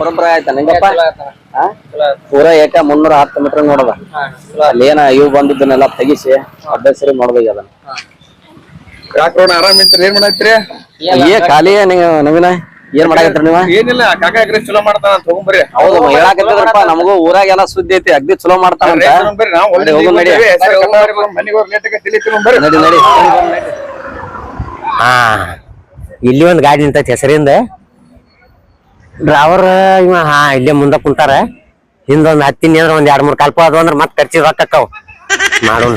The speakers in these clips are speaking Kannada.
ಬರೋಬ್ಬರ ಆಯ್ತಾ? ನಿಂಗಪ್ಪ ಪೂರ ಏಕ ಮುನ್ನೂರ ಹತ್ತು ಮೀಟರ್ ನೋಡದ ಅಲ್ಲಿ ಏನ ಇವು ಬಂದಿದ್ದನ್ನೆಲ್ಲ ತೆಗಿಸಿ ಅಡ್ಡಸರಿ ನೋಡ್ಬೇಕು ಅದನ್ನ. ಆರಾಮ್ ಏನ್ ಮಾಡತ್ತೀರಿ ಏ ಖಾಲಿ ನೀವು ನವೀನ? ಏನ್ ಮಾಡಕತ್ರಿ ನೀವ? ಏನಿಲ್ಲ ಕಾಕ ಅಗ್ರೆ ಚಲೋ ಮಾಡ್ತಾನ ಅಂತ ತಗೊಂಬರ್ರಿ. ಹೌದು ಹೇಳಾಕತ್ತಿದ್ರಪ್ಪ ನಮಗೂ ಊರಾಗೆಲ್ಲ ಸುದ್ದಿ ಐತಿ ಅಗ್ದಿ ಚಲೋ ಮಾಡ್ತಾರ ಬರ್ರಿ ನಾವು ನಡಿ, ಹೋಗೋಣ ನಡಿ. ಮನೆಗೆ ಹೋಗಿ ಲೇಟ್ ಆಗಿ ನಡಿ ನಡಿ. ಹಾ. ಇಲ್ಲಿ ಒಂದ್ ಗಾಡಿ ನಿಂತೈತಿ ಹೆಸರಿಂದ. ಡ್ರೈವರ್ ಇವ ಹಾ ಇಲ್ಲೇ ಮುಂದ ಕುಂತಾರ. ಹಿಂದೊಂದ್ ಹತ್ತಿನ ಏನಾದ್ರ ಒಂದ್ ಎರಡ್ ಮೂರ್ ಕಲ್ಪ ಅದು ಅಂದ್ರೆ ಮತ್ ಖರ್ಚಿ ರೊಕ್ಕ ಅಕ್ಕಾವ್ ಮಾಡೋಣ.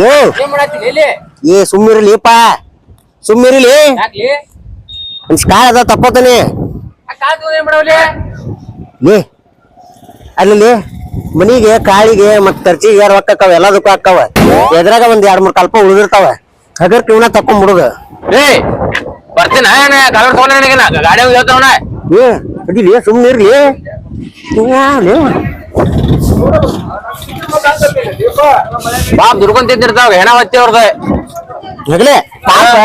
ಓ! ಏ ಸುಮ್ಮಿರ್ಲಿಪ್ಪ ಸುಮ್ಮಿರ್ಲಿ ಒಂದ್ ಕಾಳ ಅದ ತಕ್ಕೋತಾನೆ ಲೇ ಅಲ್ಲಿ ಮನಿಗೆ ಕಾಳಿಗೆ ಮತ್ ಖರ್ಚಿಗೆ ರೊಕ್ಕ ಅಕ್ಕಾವ? ಎಲ್ಲದಕ್ಕೂ ಹಾಕವ ಎದ್ರಾಗ ಒಂದ್ ಎರಡ್ ಮೂರ್ ಕಲ್ಪ ಉಳಿದಿರ್ತಾವ. ಹಗರ್ ಕಿವನ ತಕೊಂಡ್ ಬಿಡುದ. ಏ ಬರ್ತೀನ ಕಲರ್ ತಗೊಂಡ ಗಾಡಿ ಹೇಳ್ತಾವಣ ಏ ಅದಿಲಿ ಸುಮ್ನಿರ್ಲಿ. ಯಾವ್ಲೇ? ಬಾ ದುರ್ಕೊಂಡ್ ತಿಂತಿರ್ತಾವ ಹೆಣ ಹತ್ತಿ ಅವ್ರದ. ಮಗಳೇ ಪಾಪ.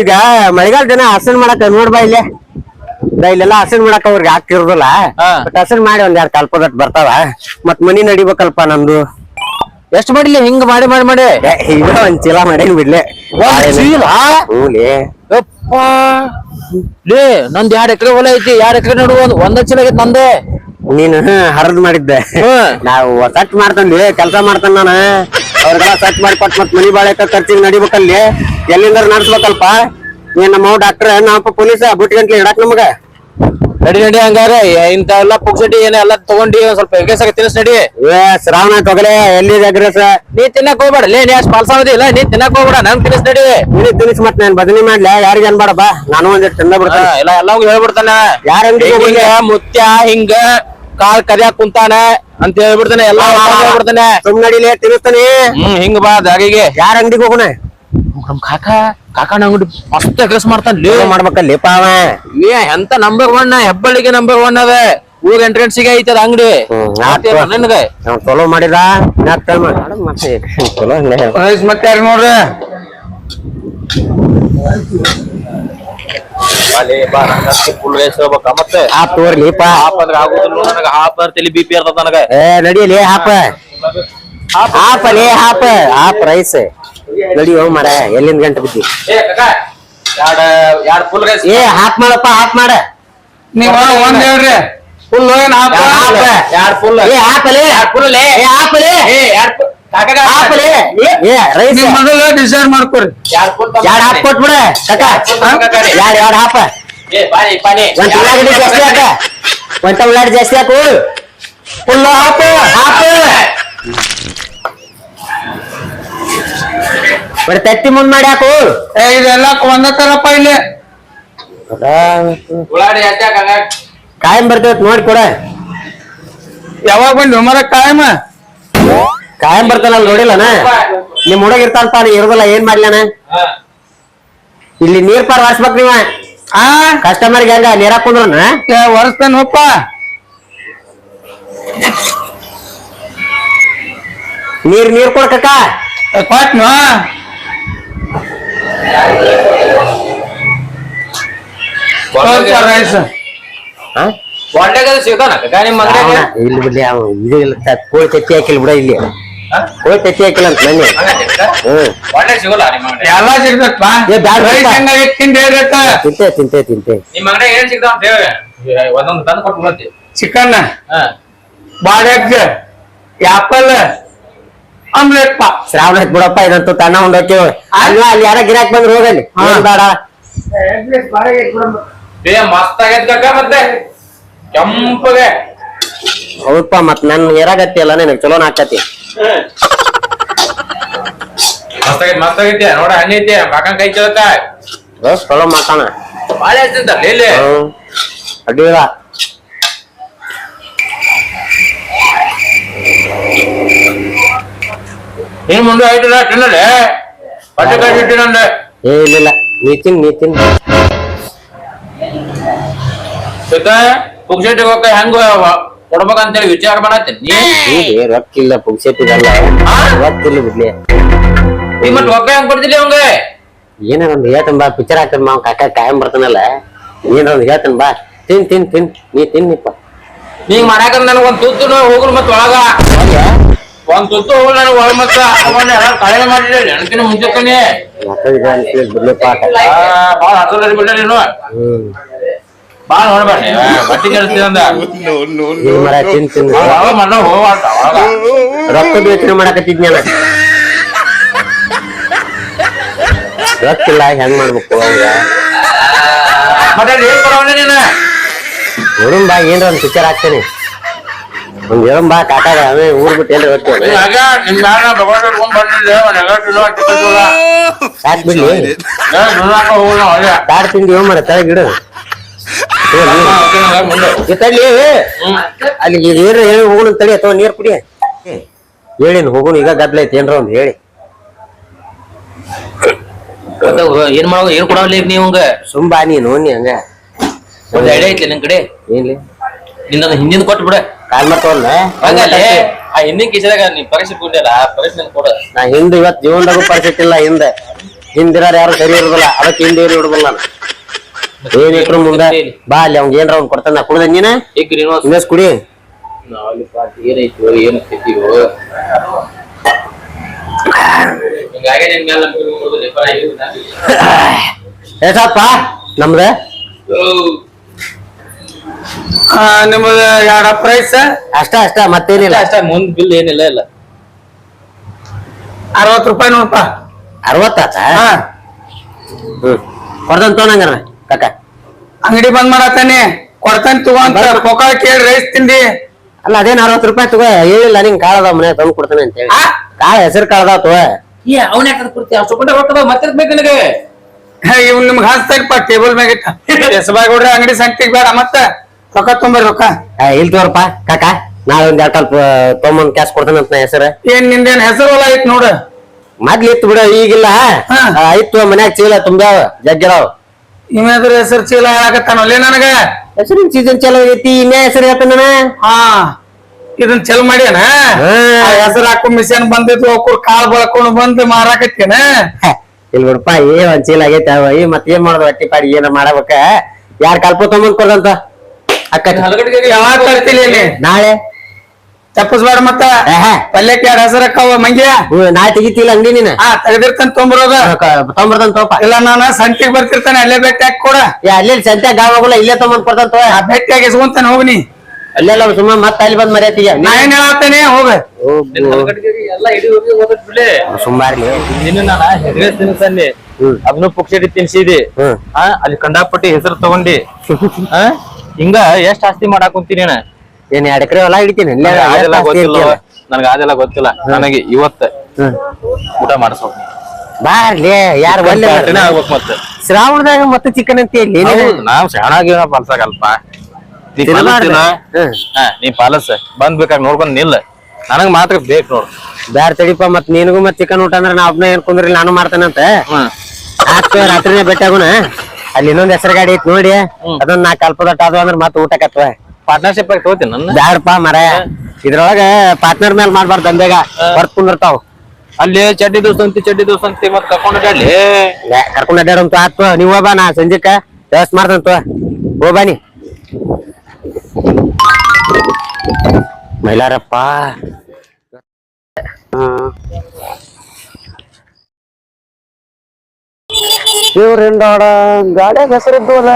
ಈಗ ಮಳೆಗಾಲ ದಿನ ಹಸನ್ ಮಾಡಕ ನೋಡ್ಬಾ ಇಲ್ಲೇ. ಇಲ್ಲೆಲ್ಲ ಹಸನ್ ಮಾಡಕ್ ಅವ್ರಿಗೆ ಆಗ್ತಿರೋದಲ್ಲ. ಬಟ್ ಹಸನ್ ಮಾಡಿ ಒಂದ್ ಎರಡ್ ಕಲ್ಪದಟ್ ಬರ್ತಾವ. ಮತ್ ಮನಿ ನಡಿಬೇಕಲ್ಪ ನಂದು. ಎಷ್ಟ್ ಮಾಡಿಲ್ಲ ಹಿಂಗ್ ಮಾಡಿ ಮಾಡಿ ಮಾಡಿ. ಈಗ ಒಂದ್ ಚೀಲ ಮಾಡಿ ಬಿಡ್ಲೆ. ಲೇ ನಂದ್ ಎರಡ್ ಎಕರೆ ಹೊಲ ಐತಿ. ಎರಡ್ ಎಕರೆ ನಡುವ ಒಂದ್ ಒಂದ ಚೀಲ ಆಗೈತಿ ನಂದೆ. ನೀನು ಹರದ್ ಮಾಡಿದ್ದೆ. ನಾವು ಸಟ್ ಮಾಡ್ತಂದ್ವಿ ಕೆಲಸ ಮಾಡ್ತಾನ ನಾನು. ಅವ್ರಿಗೆಲ್ಲ ಸರ್ಚ್ ಮಾಡಿ ಕೊಟ್ಟು ಮತ್ ಮನಿ ಬಾಳೆ ಖರ್ಚಿಗೆ ನಡಿಬೇಕಲ್ಲಿ. ಎಲ್ಲಿಂದ ನಡ್ಸ್ಬೇಕಲ್ಪ. ನೀನ್ ನಮ್ಮ ಡಾಕ್ಟರ್ ನಾವಪ್ಪ ಪೊಲೀಸ ಬುಟ್ಟಿ ಇಡಾಕ್ ನಮಗ. ನಡಿ ನಡಿ ಹಂಗಾರೆ. ಇಂತ ಎಲ್ಲಾ ಪುಕ್ಸಟಿ ಏನ ಎಲ್ಲಾ ತಗೊಂಡಿ ಒಂದ್ ಸ್ವಲ್ಪ ಎಗ್ರೆಸ್ ತಿನ್ಸ್ ನಡಿ. ಏ ಶ್ರಾವಣ ತೊಗಲೆ ಎಲ್ಲಿ ಅಗ್ರಸ ನೀ ತಿನ್ನಕ್ ಹೋಗ್ಬೇಡ. ಲೇ ನೀ ಅಷ್ಟ್ ಪಾಲ್ಸಾವದಿ ಇಲ್ಲ ನೀ ತಿನ್ನಕ್ ಹೋಗ್ಬೇಡ ನನ್ ತಿನ್ಸ್ ನಡಿ. ನೀ ತಿನ್ಸ್ ಮತ್ ನಾನು ಬದಲಿ ಮಾಡ್ಲ ಯಾರಿಗೆ ಅನ್ಬೇಡ ಬಾ ನಾನು ಒಂದಿಟ್ಟು ತಿಂದ ಬಿಡ್ತಾ ಬಿಡ್ತೇನೆ ಇಲ್ಲ ಎಲ್ಲ ಹೇಳ್ಬಿಡ್ತಾನ. ಯಾರ ಮುತ್ಯ ಹಿಂಗ. ಕಾಲ್ ಕರಿಯಾಕ್ ಕುಂತಾನೆ ಅಂತ ಹೇಳ್ಬಿಡ್ತಾನೆ ಎಲ್ಲಾ ಹೇಳ್ಬಿಡ್ತಾನೆ. ಸುಮ್ಮನೆ ತಿನ್ನಿಸ್ತಾನೆ ಹ್ಮ್ ಹಿಂಗ ಬಾ ದಾರಿಗೆ ಯಾರ ಅಂಗಡಿಗೆ ಹೋಗೋಣ? ನಮ್ ಕಾಕ ಕಾಕಣ ಅಂಗಡಿ ಮಸ್ತ್ ಕೆಲಸ ಮಾಡ್ತಾನ. ಲೇ. ಮಾಡ್ಬೇಕ ಪಾವ? ಏ ಎಂತ ನಂಬರ್ ಒನ್ ಹೆಬ್ಬಳ್ಳಿಗೆ ನಂಬರ್ ಒನ್ ಅದ. ಊರ್ ಎಂಟ್ರೆನ್ಸ್ಗೆ ಐತದ ಅಂಗಡಿ. ನಿನಗೆ? ಚಲೋ ಮಾಡಿದ ನಾಕ್ ಟೈಮ್ ಮತ್ತೆ ಚಲೋ ಹಂಗೆ ಮತ್ತೆ ಯಾರು ನೋಡ್ರಿ ಮತ್ತೆ? ಹಾಪ್ ತೋರ್ಲಿಪ್ಪ ಹಾಪ್ ಅಂದ್ರೆ ಆಗುದಿಲ್ಲ ನನಗ ಹಾಪ್ ತಲಿ ಬಿ ಪಿ ಇರ್ತದ ನನಗ. ಏ ನಡಿಯಲಿ ಹಾಪ. ಹಾಪ. ಲೇ ಹಾಪ. ಹಾಪ್ ರೈಸ್. ನಡಿಯೋ ಮರ ಎಲ್ಲಿಂದ ಗಂಟೆ ಬಿದ್ದಿ? ಏ ಕಾಕ ಎರಡ್ ಎರಡ್ ಫುಲ್ ರೈಸ್ ಏ ಹಾಪ್ ಮಾಡಪ್ಪ ಹಾಪ್ ಮಾಡ. ನೀವು ಒಂದ್ ಹೇಳ್ರಿ. ಫುಲ್ ಏನ್ ಹಾಪ? ಹಾಪ ಎರಡ್ ಫುಲ್ ಏ ಹಾಪಲೇ ಫುಲ್ ಏ ಹಾಪಲೇ ಏ ಎರಡ್ ಕಾಕ ಹಾಪಲೇ ಏ ರೈಸ್. ಮೊದಲ ಡಿಸೈನ್ ಮಾಡ್ಕೊರಿ. ಯಾರ ಹಾಪ್ ಕೊಟ್ಬಿಡ ಕಕ್ಕ ಯಾರ ಎರಡ್ ಹಾಪ ಏ ಪಾನಿ ಪಾನಿ ಒಂದ್ ಉಳ್ಳಾಗಡ್ಡಿ ಜಾಸ್ತಿ ಹಾಕ. ಒಂದ್ ಉಳ್ಳಾಗಡ್ಡಿ ಜಾಸ್ತಿ ಹಾಕು. ಫುಲ್ಲು ಹಾಪ ಹಾಪ ಬರೀ ತತ್ತಿ ಮುಂದ್ ಮಾಡಿ ಹಾಕು. ಏ ಇದೆಲ್ಲ ಒಂದ ತರಪ್ಪ ಇಲ್ಲಿ. ಕಾಯಂ ಬರ್ತೈತ್ ನೋಡಿ ಕೊಡ. ಯಾವಾಗ ಬಂದ್ವಿ ಮರ ಕಾಯಮ? ಕಾಯಂ ಬರ್ತಾನಲ್ಲ ನೋಡಿಲ್ಲನ? ನಿಮ್ ಹುಡುಗ ಇರ್ತಾನಪ್ಪ ನೀ ಇರೋದಿಲ್ಲ ಏನ್ ಮಾಡ್ಲಾನ ಇಲ್ಲಿ ನೀರ್ ಪಾರ್ ವಾಸ್ಬೇಕ್ ನೀವ? ಆ? ಕಸ್ಟಮರ್ಗೆ ಹೆಂಗ ನೀರ ಕುಂದ್ರನ ಒರೆಸ್ತಾನಪ್ಪ ನೀರ್ ನೀರ್ ಕೊಡ್ಕಕ್ಕ? ಕೊಟ್ನು? ರೈಸ್ ಸಿಗ್ತಾನ ಕಾಕ ನಿಮ್ ಮಗನಿಗೆ ಇಲ್ಲಿ ಬಿಡ್ಲಿ ಅವ ಇದು ಇಲ್ಲ ತ- ಕೋಳಿ ತತ್ತಿ ಹಾಕಿಲ್ ಬಿಡ ಇಲ್ಲಿ. ಕೋಳಿ ತತ್ತಿ ಹಾಕಿಲ್ಲ ಅಂತ ಹ್ಮ್. ಒಳ್ಳೆ ಸಿಗಲ್ಲ ನಿಮ್ಮ ಅಂಗಡಿ. ಎಲ್ಲ ಸಿಗ್ತಪ್ಪ ಏ, ಬ್ಯಾಡ ರೈಸ್ ತಿಂಡಿ ಹೇಳ್ರಕ್ಕ ತಿಂತೆ ತಿಂತೆ ತಿಂತೆ. ನಿಮ್ಮ ಅಂಗಡಿ ಏನ್ ಸಿಗ್ತಾವ ಅಂತ ಹೇಳಿ. ಒಂದೊಂದು ತಂದು ಕೊಟ್ಟು ಬಿಡತ್ತಿ. ಚಿಕನ್ ಬಾಳೆಗ್ ಆಪಲ್ ಆಮ್ಲೆಟ್ ಪಾ. ಶ್ರಾವಣ ಬಿಡಪ್ಪ ಇದಂತೂ ತಣ್ಣ ಹೊಂಡೋಕೇವ್ ಅಲ್ಲ ಅಲ್ಲಿ ಯಾರ ಗಿರಾಕ್ ಬಂದ್ರೆ ಹೋಗಲ್ಲಿ. ಬೇಡ. ಬೇ ಮಸ್ತ್ ಆಗೈತ್ ಮತ್ತೆ. ಕೆಂಪಗೆ. ಹೌದಪ್ಪ ಮತ್ ನನ್ ಏರಾಗತ್ತಿ ಅಲ್ಲ ನಿನಗ್ ಚಲೋನ ಆಕತಿ ಮಸ್ತ್ ಆಗೈತ್ ಮಸ್ತ್ ಆಗೈತೆ ನೋಡ ಹಣ್ಣು ಐತೆ. ಕಾಕನ್ ಕೈ ಚಲಕ ಬಸ್ ಚಲೋ ಮಾತಾನ ಬಾಳೆ ಹಚ್ಚಿಂತ ಇಲ್ಲಿ. ಅಡ್ಡಿಲ್ಲ ನೀನ್ ಮುಂದೆ ಆಯ್ತಲ್ಲ ತಿನ್ನಲೆ? ಬಟ್ಟೆ ಕಾಯಿ ಇಟ್ಟಿನಂದೆ ಏ ಇಲ್ಲ ನೀ ತಿನ್ ನೀ ತಿನ್. ಸುತ್ತ ಪುಕ್ಷೆಟ್ಟಿಗೆ ಹೋಗ ಹೆಂಗ ಕೊಡ್ಬೇಕಂತೇಳಿ ವಿಚಾರ ಮಾಡತ್ತೀನಿ. ನೀ ರೊಕ್ಕ ಇಲ್ಲ ಪುಗ್ಸೆಟ್ಟಿದಲ್ಲ. ಆ? ರೊಕ್ಕಿಲ್ಲ ಬಿಡ್ಲಿ. ನೀ ರೊಕ್ಕ ಹೆಂಗ್ ಕೊಡ್ತಿಲ್ಲ ಅವಂಗ? ಏನಾರ ಒಂದ್ ಹೇಳ್ತಾನ ಬಾ ಪಿಕ್ಚರ್ ಹಾಕ್ತಾನ ಮಾವ್ ಕಾಕ ಕಾಯಂ ಬರ್ತಾನಲ್ಲ. ಏನಾರ ಒಂದ್ ಹೇಳ್ತಾನ ಬಾ. ತಿನ್ ತಿನ್ ತಿನ್. ನೀ ತಿನ್ನಿಪ್ಪ ನೀ ಮಾಡಾಕ ನನಗ್ ಒಂದ್ ತುತ್ತು ಹೋಗುಲ್ ಮತ್ತ ಒಳಗ. ಒಂದ್ ತುತ್ತು ಹೋಗುಲ್ ನನಗ ಒಳಗ ಮತ್ತ ಅವನ್ನ ಎಲ್ಲ ಕಳೆ ಮಾಡಿದ್ರೆ ನೆನಪಿನ ಮುಂಚೆಕನೆ ಬಿಡ್ಲಿಪ್ಪ ಭಾಳ ಹಸಲ್ ಬಿಟ್ಟ ನೀನು. ಹ್ಮ್ ಬಾಳ ನೋಡ್ಬೇಡಿ ಬಟ್ಟಿ ಮರ ತಿನ್ ತಿನ್ ಒಳಗ ಮಣ್ಣ ಹೋಗ್ಬಾರ್ದ ರೊಕ್ಕದ ಯೋಚನೆ ಮಾಡಕತ್ತಿದ್ನ್ಯಾನ ರೊಕ್ಕಿಲ್ಲ ಹೆಂಗ್ ಮಾಡ್ಬೇಕು ಅವಾಗ. ಮತ್ತೆ ಏನ್ ಕೊಡವಲ್ಲ ನೀನು? ನೋಡುನ್ ಬಾ ಏನ್ರ ಒಂದ್ ಪಿಕ್ಚರ್ ಹಾಕ್ತೇನೆ. ಒಂದ್ ಹೇಳಂ ಬಾ ಅವೇ ಊರ್ ಬಿಟ್ಟು ಎಲ್ಲಿ ಹೋಗ್ತೇವೆ. ನೀನ್ ಹಾಗೆ ನಿಮ್ ಮ್ಯಾಲ ನಾ ತಗೊಂಡ್ ಹಿಡ್ಕೊಂಡ್ ಬಂದಿದ್ದೆ ಒಂದ್ ಎಲ್ಲ ಕಿಲೋ ಚಿಕ್ಕನ್ ಸಾಕ್ ಬಿಡ್ಲಿ? ನುಣಾಕ ಹೋಗೋಣ ಒಳ್ಳೆ ಕಾಡ್ ತಿಂದಿ ಮರ ತಳಗ್ ಈ ಅಲ್ಲಿ ಏನ್ರ ಹೇಳಿ ಹೋಗೋಣ ತಡಿ ಅಥವಾ ನೀರ್ ಕುಡಿ. ಹೇಳಿನ ಹೋಗೋಣ ಈಗ ಗದ್ದಲ ಐತಿ ಏನ್ರ ಒಂದ್ ಹೇಳಿ. ಏನ್ ಮಾಡೋ ಏನ್ ಕೊಡವಲ್ಲ ಈಗ ನೀವು ಸುಂಬಾ ನೀನು ನೀ ಹಂಗ. ಒಂದ್ ಐಡಿಯಾ ಐತಿ ನಿನ್ ಕಡೆ? ಏನ್ಲಿ? ನಿನ್ನ ಹಿಂದಿನ ಕೊಟ್ಟು ಬಿಡ. ಕಾಲ್ ಮಾಡ್ತಾವಲ್ಲ ಹಂಗಲ್ಲೇ ಆ ಹಿಂದಿನ ಕಿಸದಾಗ ನೀ ಪರೀಕ್ಷೆ ಕೊಟ್ಟಿಲ್ಲ ಆ ಪರೀಕ್ಷೆ ಕೊಡು. ನಾ ಹಿಂದ್ ಇವತ್ ಜೀವನದಾಗೂ ಪರಿಸ್ಥಿತಿ ಇಲ್ಲ ಹಿಂದೆ. ಹಿಂದಿರಾರು ಯಾರು ಸರಿ ಇರೋದಿಲ್ಲ ಅದಕ್ಕೆ ಹಿಂದೆ ಏನು ಇಡುದಿಲ್ಲ ನಾನು ಇಟ್ರು ಮುಂದೆ? ಬಾ ಅಲ್ಲಿ ಅವ್ನ್ ಏನ್ರ ಅವ್ನ್ ಕೊಡ್ತಾನ. ಕುಡ್ದ ನೀನ? ಇನ್ನೇಸ್ ಕುಡಿ. ಏನೈತೋ ಏನು ಸ್ಥಿತಿಯೋ ನಮ್ದ? ನಿಮ್ಮದ ಎರಡ ಪ್ರೈಸ್ ಅಷ್ಟ ಅಷ್ಟ ಮತ್ತೇನಿಲ್ಲ. ಅಷ್ಟೇ ಮುಂದ್ ಬಿಲ್ ಏನಿಲ್ಲ ಇಲ್ಲ. ಅರವತ್ ರೂಪಾಯಿ ನೋಡಪ್ಪ ಅರವತ್ತಾತ? ಹ್ಮ್. ಕೊಡ್ದಂತ ತೋನಂಗಾರ ಕಾಕ ಅಂಗಡಿ ಬಂದ್ ಮಾಡತ್ತಾನೆ. ಕೊಡ್ತಾನೆ ತಗೊಂತ ಪೊಕಾಳ ಕೇಳಿ ರೈಸ್ ತಿಂದಿ ಅಲ್ಲ ಅದೇನ್ ಅರವತ್ತು ರೂಪಾಯಿ ತಗೋ? ಹೇಳಿಲ್ಲ ನಿಂಗ್ ಕಾಳದ ಮನೆ ತಂದು ಕೊಡ್ತಾನೆ ಅಂತ ಹೇಳಿ ಆ? ಕಾಳ ಹೆಸರು ಕಾಳದ ತಗೋ. ಏ ಅವನ ಯಾಕಂತ ಕೊಡ್ತೀಯ? ಅಷ್ಟು ಕೊಟ್ಟ ರೊಕ್ಕದ ಮತ್ತೆ ಬೇಕು ನಿನಗೆ? ಇವ್ ನಿಮ್ಗೆ ಹಾಸ್ತಾರಪ್ಪ ಟೇಬಲ್ ಮ್ಯಾಗ ಇಟ್ಟ. ಎಸಬಾಗೌಡ್ರ ಅಂಗಡಿ ಸಂತಿಗ್ ಬೇಡ ಮತ್ತ ರೊಕ್ಕ ತೊಂಬರಿ ರೊಕ್ಕ. ಇಲ್ ತೋರಪ್ಪ ಕಾಕ ನಾಳೆ ಒಂದ್ ಎರಡು ಸ್ವಲ್ಪ ತೊಗೊಂಬಂದ್ ಕ್ಯಾಶ್ ಕೊಡ್ತಾನೆ ಅಂತ ಹೆಸರು. ಏನ್ ನಿಂದೇನ್ ಹೆಸರು ಹೊಲ ಐತ್ ನೋಡು. ಮೊದ್ಲಿತ್ತು ಬಿಡ ಈಗಿಲ್ಲ. ಆಯ್ತು ಮನ್ಯಾಗ ಚೀಲ ತುಂಬ್ಯಾವ ಜಗ್ಗಿರಾವ್ ಇವ್ಯಾದ್ರ ಹೆಸರು ಚೀಲ ಹೇಳಕತ್ತಾನಲ್ಲೇ ನನಗ. ಹೆಸರಿನ ಸೀಸನ್ ಚಲೋ ಐತಿ ಇನ್ನೇ ಹೆಸರು ಹೇಳ್ತಾನ ಹಾ ಇದನ್ ಚಲ್ ಮಾಡ್ಯಾನ. ಹೆಸರು ಹಾಕೋ ಮಿಷನ್ ಬಂದಿದ್ದು ಒಕ್ಕೂರ್ ಕಾಲ್ ಬಳಕೊಂಡು ಬಂದು ಮಾರಾಕತ್ತೇನ? ಇಲ್ಲ ಬಿಡಪ್ಪ ಏ ಒಂದ್ ಚೀಲ ಆಗೈತೆ ಅವ ಈ ಮತ್ ಏನ್ ಮಾಡೋದು ಹೊಟ್ಟಿ ಪಾಡಿ ಏನ ಮಾಡಬೇಕ? ಯಾರ ಕಲ್ಪ ತೊಗೊಂಡ್ ಕೊಡಂತ ಅಕ್ಕ. ಹಲಗಟ್ಟಿಗೆ ಯಾವಾಗ ನಾಳೆ? ತಪ್ಪಸ್ಬೇಡ ಮತ್ತ. ಪಲ್ಯಕ್ಕೆ ಎರಡು ಹೆಸರು ಅಕ್ಕವ ಮಂಗ್ಯ. ನಾ ತೆಗಿತಿಲ್ಲ ಅಂಗಡಿ ನೀನ್ ಹಾ ತೆಗ್ದಿರ್ತಾನ ತೊಂಬರೋದ. ತೊಂಬರ್ತಾನ ತೋಪ. ಇಲ್ಲ ನಾನು ಸಂತಿಗೆ ಬರ್ತಿರ್ತಾನೆ ಅಲ್ಲೇ ಭೇಟಿ ಹಾಕಿ ಕೊಡ. ಏ ಅಲ್ಲೇ ಸಂತೆ ಗಾವಾಗಲ್ಲ ಇಲ್ಲೇ ತೊಗೊಂಡ್ ಕೊಡ್ತಾನ ಆ ಭೇಟಿಯಾಗಿ ಇಸ್ಕೊಂತಾನೆ ಹೋಗ್ನಿ. ಅಲ್ಲೆಲ್ಲ ಸುಮ್ಮ ಮತ್ತ ಅಲ್ಲಿ ಬಂದ್ ಮರ್ಯಾತಿಗೆ ನಾ ಏನ್ ಹೇಳತ್ತೇನೆ ಹೋಗ. ಸುಮಾರ್ಲಿ ನಿನ್ನ ನಾನು ಹೆಗಡೆ ತಿನ್ಸಲ್ಲಿ ಹ್ಮ್. ಅದನ್ನು ಪುಕ್ಷಡಿ ತಿನ್ಸಿದಿ. ಹ್ಮ್ ಆ ಅಲ್ಲಿ ಕಂಡಾಪಟ್ಟಿ ಹೆಸರು ತಗೊಂಡಿ. ಆ ಹಿಂಗ ಎಷ್ಟ್ ಆಸ್ತಿ ಮಾಡಾಕ್ ಕುಂತೀನಿ ನೀನ. ಏನ್ ಎರಡ್ ಎಕರೆ ಹೊಲ ಹಿಡಿತೀನಿ? ಅದೆಲ್ಲ ಗೊತ್ತಿಲ್ಲ? ನನಗೆ ಅದೆಲ್ಲ ಗೊತ್ತಿಲ್ಲ. ನನಗೆ ಇವತ್ತ ಊಟ ಮಾಡಿಸ್ಬೇಕು ಬಾರ್ಲಿ ಯಾರು ಆಗ್ಬೇಕು ಮತ್ತೆ. ಶ್ರಾವಣದಾಗ ಮತ್ತೆ ಚಿಕನ್ ಅಂತ ಹೇಳಿ ನಾವು ನಾವ್ ಶಾಣಾಗಿ ಪಲ್ಸಕಲ್ಪ ನೀ. ಪಾಲಿಸ್ತೀನ? ನೀ ಪಾಲಸ್. ಬಂದ್ ಬೇಕಾಗ ನೋಡ್ಕೊಂಡ್ ನಿಲ್ಲ. ನನಗ್ ಮಾತ್ರ ಬೇಕು ನೋಡು. ಬ್ಯಾರ್ ತಡಿಪ ಮತ್ ನಿನಗೂ ಮತ್ ಚಿಕನ್ ಊಟ ಅಂದ್ರೆ ನಾ ಒಬ್ನ ಏನ್ ಕುಂದ್ರಿ ನಾನು ಮಾಡ್ತೇನಂತ ಆತ್ ರಾತ್ರಿನೇ ಬೆಟ್ಟಾಗುಣ ಅಲ್ಲಿ ಇನ್ನೊಂದ್ ಹೆಸರು ಗಾಡಿ ಐತಿ ನೋಡಿ. ಅದೊಂದ್ ನಾಲ್ಕು ಕಲ್ಪದಟ್ಟ ಅದು ಅಂದ್ರೆ ಮತ್ತೆ ಊಟಕ್ಕತ್ವ ಪಾರ್ಟ್ನರ್ಶಿಪ್ ಆಗಿ ತಗೋತೀನಿ ನನ್ನ. ಬ್ಯಾಡಪ್ಪ ಮರ. ಇದ್ರೊಳಗ ಪಾರ್ಟ್ನರ್ ಮೇಲೆ ಮಾಡ್ಬಾರ್ದು ದಂಧೆಗ. ಬರ್ತ್ ಕುಂದಿರ್ತಾವ. ಅಲ್ಲಿ ಚಡ್ಡಿ ದೋಸ್ತ ಅಂತಿ ಚಡ್ಡಿ ದೋಸ್ತ ಅಂತಿ ಮತ್ತೆ ಕರ್ಕೊಂಡು ಅಡ್ಡಾಡ್ಲಿ ಕರ್ಕೊಂಡ್ ಅಡ್ಡಾಡಂತ ಆತ್ವ ನೀವ್ ಬಾ ನಾ ಸಂಜೆಕ ವ್ಯವಸ್ಥೆ ಮಾಡ್ದಂತ ಹೋಗ್ಬಾನಿ ಮೈಲಾರಪ್ಪ. ಇವ್ರಿಂದ ಗಾಡಿಯಾಗ ಹೆಸರಿದ್ದವಲ್ಲ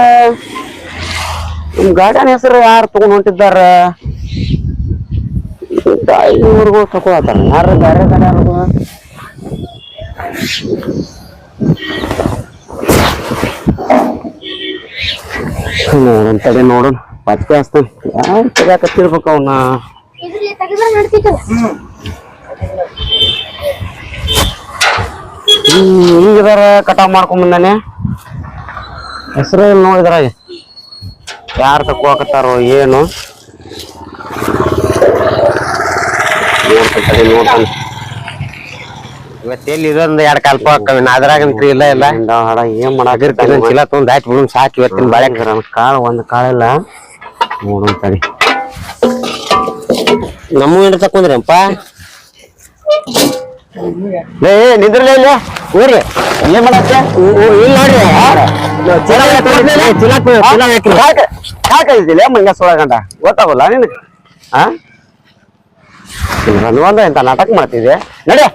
ನಿಮ್ ಗಾರ್ಡನ್ ಹೆಸರು ಯಾರು ತಗೊಂಡ್ ಹೊಂಟಿದ್ದಾರ? ಇವ್ರಿಗೂ ತಕೊಳತಾರ ಯಾರು ಬೇರೆ ಕಡೆ ಯಾರು ನೋಡೋಣ ತಡಿ ನೋಡೋಣ ಪತ್ತೆ ಹಚ್ತಾನ ಯಾರು ತೆಗ್ಯಾಕತ್ತಿರ್ಬೇಕು ಅವನ್ನ ಹಿಂಗಿದಾರ ಕಟಾವ್ ಮಾಡ್ಕೊಂಡ್ ಬಂದಾನೆ? ಹೆಸರು ನೋಡಿದ್ರ ಯಾರು ತಕ್ಕೋಕತ್ತಾರೋ ಏನು? ನೋಡ್ತಾರೆ ನೋಡ್ತೀನಿ. ನೋಡ್ತಾನೆ ಇವತ್ತು ಎಲ್ಲಿ ಇದೊಂದು ಎರಡು ಕಲ್ಪ ಹಾಕವಿ ಅದ್ರಾಗಂತ್ರಿ ಇಲ್ಲ ಇಲ್ಲ ಹಡ ಏನ್ ಮಾಡಾಕಿರ್ತಾನೆ ಚೀಲ ತೊಗೊಂಡ್ ಹಾಕಿ ಬಿಡು ಸಾಕು ಇವತ್ತಿನ ಬಾಳೆ. ಕಾಳು ಒಂದು ಕಾಳಿಲ್ಲ ನೋಡೋಣ ತಡಿ. ನಮ್ಮ ಏನು ಏ ಇಲ್ಲ ಊರಿ. ಏನ್ ಮಾಡತ್ತೆ ಇಲ್ಲ ನೋಡ್ರಿ. ಮಂಗ ಗೊತ್ತಾಗಲ್ಲ ನಿನಗೆ? ಒಂದ ನಾಟಕ ಮಾಡ್ತಿದ್ದೆ ನಡೆ.